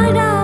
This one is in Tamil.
வாடா